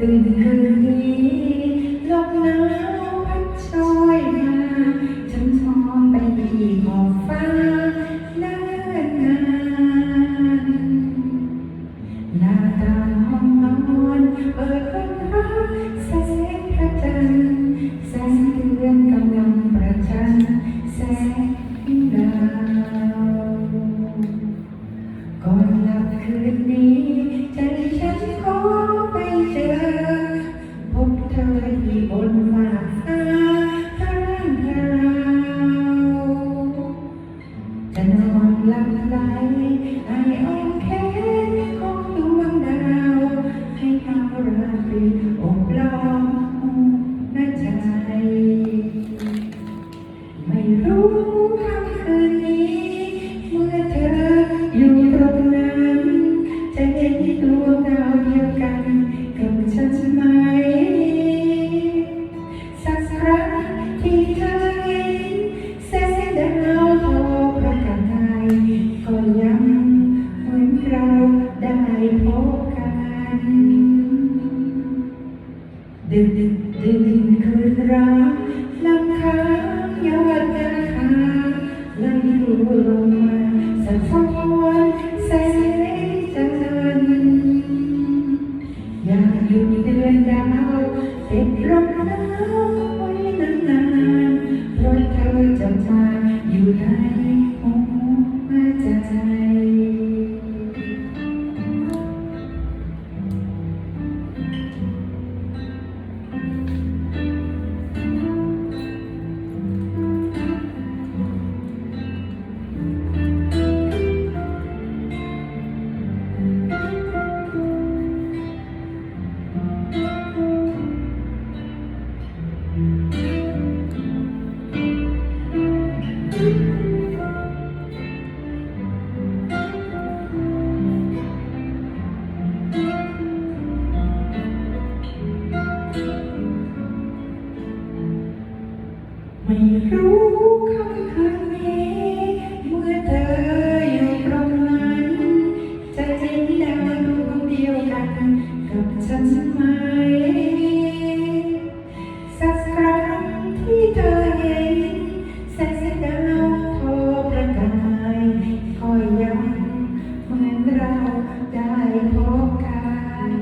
ตื่นคืนนี้ลบหนาวพัดโชยมาฉันมองไปที่ขอบฟ้าเนิ่นงานหน้าตาห้องนอนเปิดคนรักแสงพระจันทร์ ลับไหลไออ่อนแค่ของดวงดาวให้ทำราตรีอบล้อมหัวใจ ไม่รู้ พบกัน ดึงดึง สักไหมสัครั้งที่เธอเห็นแสงสีดาวทอประกายก็ยังมืนเราได้พบกัน